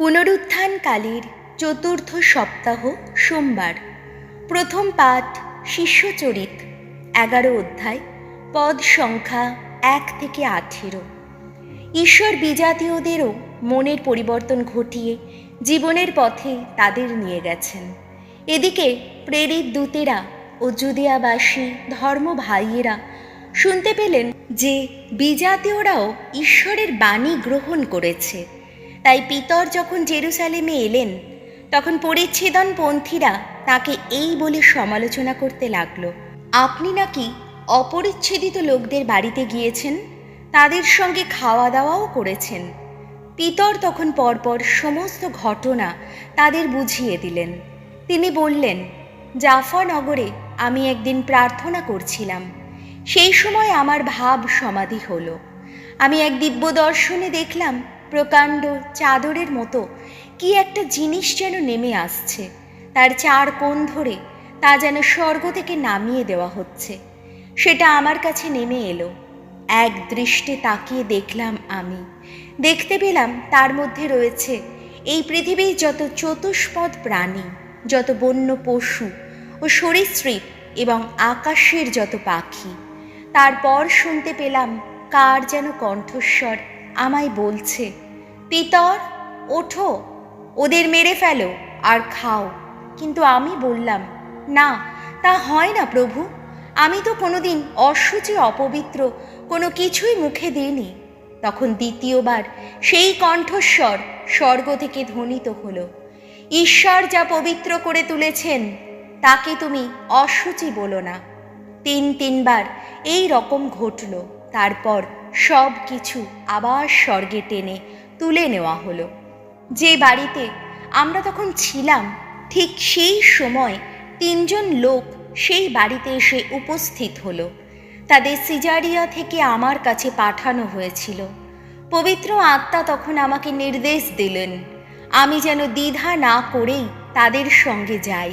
পুনরুত্থানকালের চতুর্থ সপ্তাহ সোমবার। প্রথম পাঠ শিষ্যচরিত এগারো অধ্যায়, পদ সংখ্যা এক থেকে আঠেরো। ঈশ্বর বিজাতীয়দেরও মনের পরিবর্তন ঘটিয়ে জীবনের পথে তাদের নিয়ে গেছেন। এদিকে প্রেরিত দূতেরা ও জুদিয়াবাসী ধর্ম ভাইয়েরা শুনতে পেলেন যে বিজাতীয়রাও ঈশ্বরের বাণী গ্রহণ করেছে। তাই পিতর যখন জেরুসালেমে এলেন, তখন পরিচ্ছেদন পন্থীরা তাকে এই বলে সমালোচনা করতে লাগল। আপনি নাকি অপরিচ্ছেদিত লোকদের বাড়িতে গিয়েছেন? তাদের সঙ্গে খাওয়া দাওয়াও করেছেন। পিতর তখন পরপর সমস্ত ঘটনা তাদের বুঝিয়ে দিলেন। তিনি বললেন জাফা নগরে আমি একদিন প্রার্থনা করছিলাম। সেই সময় আমার ভাব সমাধি হলো। আমি এক দিব্য দর্শনে দেখলাম প্রকাণ্ড চাদরের মতো কি একটা জিনিস যেন নেমে আসছে। তার চার কোণ ধরে তা যেন স্বর্গ থেকে নামিয়ে দেওয়া হচ্ছে। সেটা আমার কাছে নেমে এলো। এক দৃষ্টে তাকিয়ে দেখলাম আমি। দেখতে পেলাম তার মধ্যে রয়েছে এই পৃথিবীর যত চতুষ্পদ প্রাণী, যত বন্য পশু ও সরীসৃপ এবং আকাশের যত পাখি, তারপর শুনতে পেলাম কার যেন কণ্ঠস্বর আমায় বলছে পিতর, ওঠো, ওদের মেরে ফেলো আর খাও। কিন্তু আমি বললাম, না, তা হয় না প্রভু। আমি তো কোনোদিন অসুচি অপবিত্র কোনো কিছুই মুখে দিইনি। তখন দ্বিতীয়বার সেই কণ্ঠস্বর স্বর্গ থেকে ধ্বনিত হলো। ঈশ্বর যা পবিত্র করে তুলেছেন, তাকে তুমি অসুচি বলো না। তিন তিনবার এই রকম ঘটল। তারপর সব কিছু আবার স্বর্গে টেনে তুলে নেওয়া হলো। যে বাড়িতে আমরা তখন ছিলাম, ঠিক সেই সময় তিনজন লোক সেই বাড়িতে এসে উপস্থিত হলো। তাদের সিজারিয়া থেকে আমার কাছে পাঠানো হয়েছিল। পবিত্র আত্মা তখন আমাকে নির্দেশ দিলেন, আমি যেন দ্বিধা না করেই তাদের সঙ্গে যাই।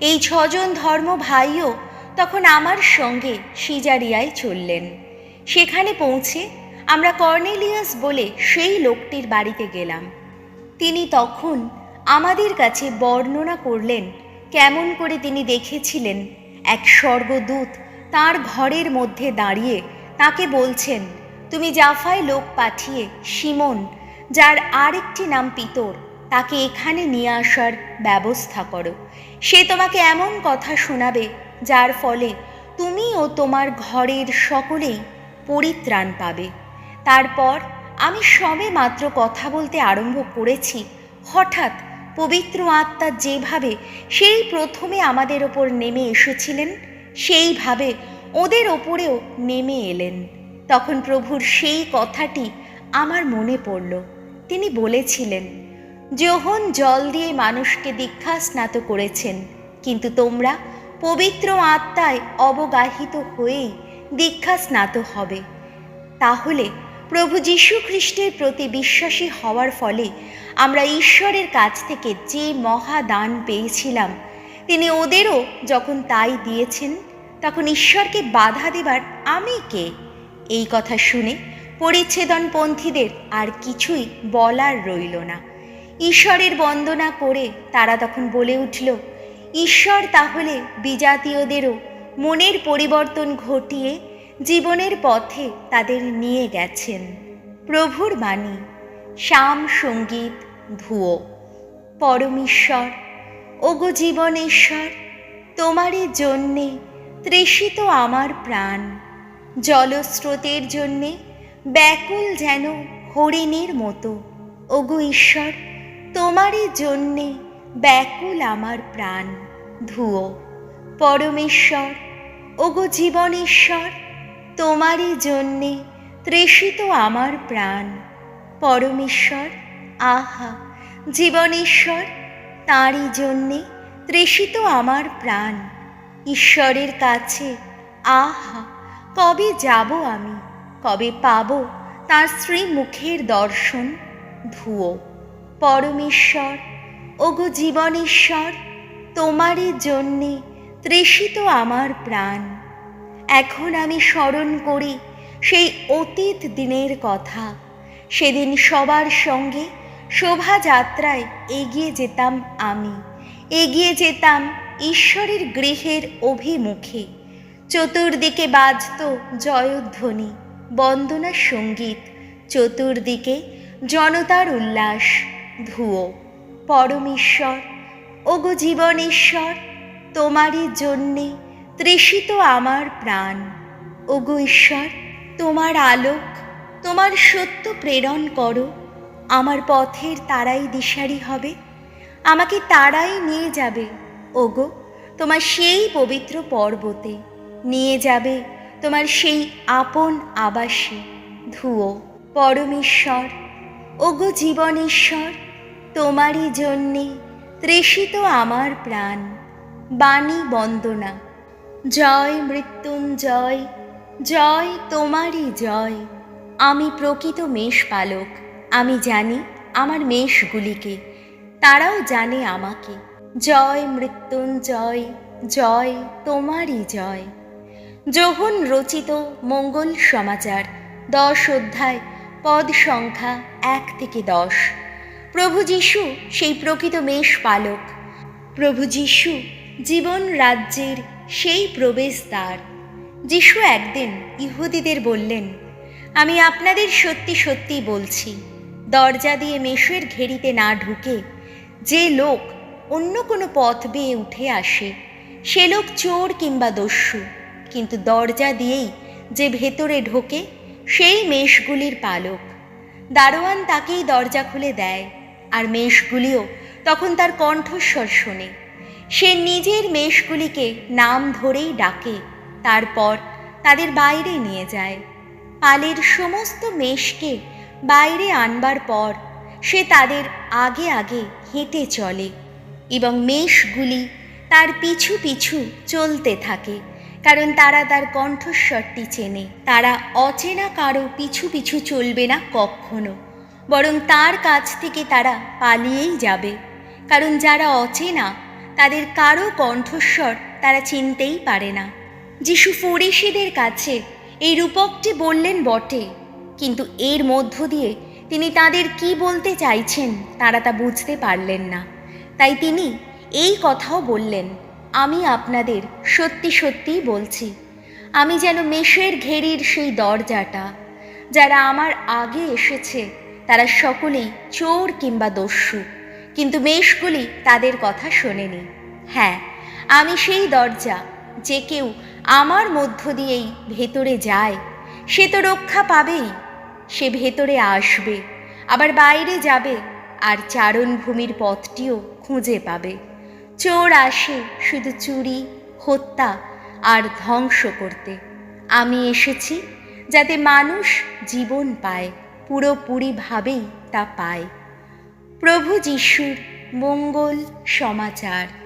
এই ছজন ধর্ম ভাইও তখন আমার সঙ্গে সিজারিয়ায় চললেন। সেখানে পৌঁছে আমরা কর্নেলিয়াস বলে সেই লোকটির বাড়িতে গেলাম। তিনি তখন আমাদের কাছে বর্ণনা করলেন, কেমন করে তিনি দেখেছিলেন এক স্বর্গদূত তার ঘরের মধ্যে দাঁড়িয়ে তাকে বলছেন, তুমি জাফায় লোক পাঠিয়ে সিমন যার আরেকটি নাম পিতর, তাকে এখানে নিয়ে আসার ব্যবস্থা করো। সে তোমাকে এমন কথা শোনাবে, যার ফলে তুমি ও তোমার ঘরের সকলেই পরিত্রাণ পাবে। তারপর আমি সবে মাত্র কথা বলতে আরম্ভ করেছি। হঠাৎ পবিত্র আত্মা যেভাবে সেই প্রথমে আমাদের ওপর নেমে এসেছিলেন, সেইভাবে ওদের ওপরেও নেমে এলেন। তখন প্রভুর সেই কথাটি আমার মনে পড়ল। তিনি বলেছিলেন যোহন জল দিয়ে মানুষকে দীক্ষা স্নাত করেছেন, কিন্তু তোমরা পবিত্র আত্মায় অবগাহিত হয়েই দীক্ষা স্নাত হবে। তাহলে প্রভু যীশু খ্রিস্টের প্রতি বিশ্বাসী হওয়ার ফলে আমরা ঈশ্বরের কাছ থেকে যে মহাদান পেয়েছিলাম, তিনি ওদেরও যখন তাই দিয়েছেন, তখন ঈশ্বরকে বাধা দেবার আমি কে? এই কথা শুনে পরিচ্ছেদনপন্থীদের আর কিছুই বলার রইল না। ঈশ্বরের বন্দনা করে তারা তখন বলে উঠল, ঈশ্বর তাহলে বিজাতীয়দেরও মনের পরিবর্তন ঘটিয়ে জীবনের পথে তাদের নিয়ে গেছেন। প্রভুর বাণী, শ্যাম সংগীত ধুয়ো পরমেশ্বর, ওগো জীবনেশ্বর, তোমারই জন্যে তৃষিত আমার প্রাণ। জলস্রোতের জন্যে ব্যাকুল যেন হরিণীর মতো। ওগো ঈশ্বর, তোমারই জন্যে ব্যাকুল আমার প্রাণ। ধুয়ো পরমেশ্বর, ওগো জীবনেশ্বর তোমারই জন্যে তৃষিত আমার প্রাণ। পরমেশ্বর, আহা, জীবনেশ্বর, তাঁরই জন্যে তৃষিত আমার প্রাণ। ঈশ্বরের কাছে, আহা, কবে যাব আমি? কবে পাব তার শ্রী মুখের দর্শন? ধুয়ো পরমেশ্বর, ওগো জীবনেশ্বর, তোমারই জন্যে তৃষিত আমার প্রাণ। এখন আমি স্মরণ করি সেই অতীত দিনের কথা। সেদিন সবার সঙ্গে শোভাযাত্রায় এগিয়ে যেতাম আমি। এগিয়ে যেতাম ঈশ্বরের গৃহের অভিমুখে। চতুর্দিকে বাজত জয়ধ্বনি, বন্দনা সংগীত, চতুর্দিকে জনতার উল্লাস, ধুয়ো পরমেশ্বর ওগো জীবনেশ্বর তোমারই জন্যে তৃষিত আমার প্রাণ। ওগো ঈশ্বর, তোমার আলোক, তোমার সত্য প্রেরণ করো। আমার পথের তারাই দিশারি হবে। আমাকে তারাই নিয়ে যাবে। ওগো, তোমার সেই পবিত্র পর্বতে। নিয়ে যাবে তোমার সেই আপন আবাসে। ধুয়ো, পরমেশ্বর। ওগো জীবনেশ্বর, তোমারই জন্যে তৃষিত আমার প্রাণ। বাণী বন্দনা। জয় মৃত্যুঞ্জয় জয় তোমারই জয়। আমি প্রকৃত মেষ পালক আমি জানি আমার মেষগুলিকে, তারাও জানে আমাকে। জয় মৃত্যুঞ্জয় জয় তোমারই জয়। যোহন রচিত মঙ্গল সমাচার, দশ অধ্যায়, পদ সংখ্যা এক থেকে দশ। প্রভু যিশু সেই প্রকৃত মেষ পালক প্রভু যিশু জীবন রাজ্যের সেই প্রবেশদ্বার যিশু একদিন ইহুদিদের বললেন, আমি আপনাদের সত্যি সত্যি বলছি, দরজা দিয়ে মেষের ঘেরিতে না ঢুকে যে লোক অন্য কোনো পথ বেয়ে উঠে আসে, সে লোক চোর কিংবা দস্যু। কিন্তু দরজা দিয়েই যে ভেতরে ঢোকে, সেই মেষগুলির পালক। দারোয়ান তাকেই দরজা খুলে দেয়, আর মেষগুলিও তখন তার কণ্ঠস্বর শোনে। সে নিজের মেষগুলিকে নাম ধরেই ডাকে, তারপর তাদের বাইরে নিয়ে যায়। পালের সমস্ত মেষকে বাইরে আনবার পর সে তাদের আগে আগে হেঁটে চলে এবং মেষগুলি তার পিছু পিছু চলতে থাকে, কারণ তারা তার কণ্ঠস্বরটি চেনে। তারা অচেনা কারও পিছু পিছু চলবে না কখনো, বরং তার কাছ থেকে তারা পালিয়েই যাবে, কারণ যারা অচেনা তাদের কারও কণ্ঠস্বর তারা চিনতেই পারে না। যিশু ফরিসিদের কাছে এই রূপকটি বললেন বটে, কিন্তু এর মধ্য দিয়ে তিনি তাদের কি বলতে চাইছেন তারা তা বুঝতে পারলেন না। তাই তিনি এই কথাও বললেন, আমি আপনাদের সত্যি সত্যিই বলছি, আমি যেন মেষের ঘেরির সেই দরজাটা, যারা আমার আগে এসেছে, তারা সকলেই চোর কিংবা দস্যু। কিন্তু মেষগুলি তাদের কথা শোনেনি। হ্যাঁ আমি সেই দরজা যে কেউ আমার মধ্য দিয়েই ভেতরে যায়, সে তো রক্ষা পাবেই। সে ভেতরে আসবে, আবার বাইরে যাবে, আর চারণভূমির পথটিও খুঁজে পাবে। চোর আসে শুধু চুরি, হত্যা আর ধ্বংস করতে। আমি এসেছি যাতে মানুষ জীবন পায়, পুরোপুরিভাবেই তা পায়। প্রভু যিশুর মঙ্গল সমাচার।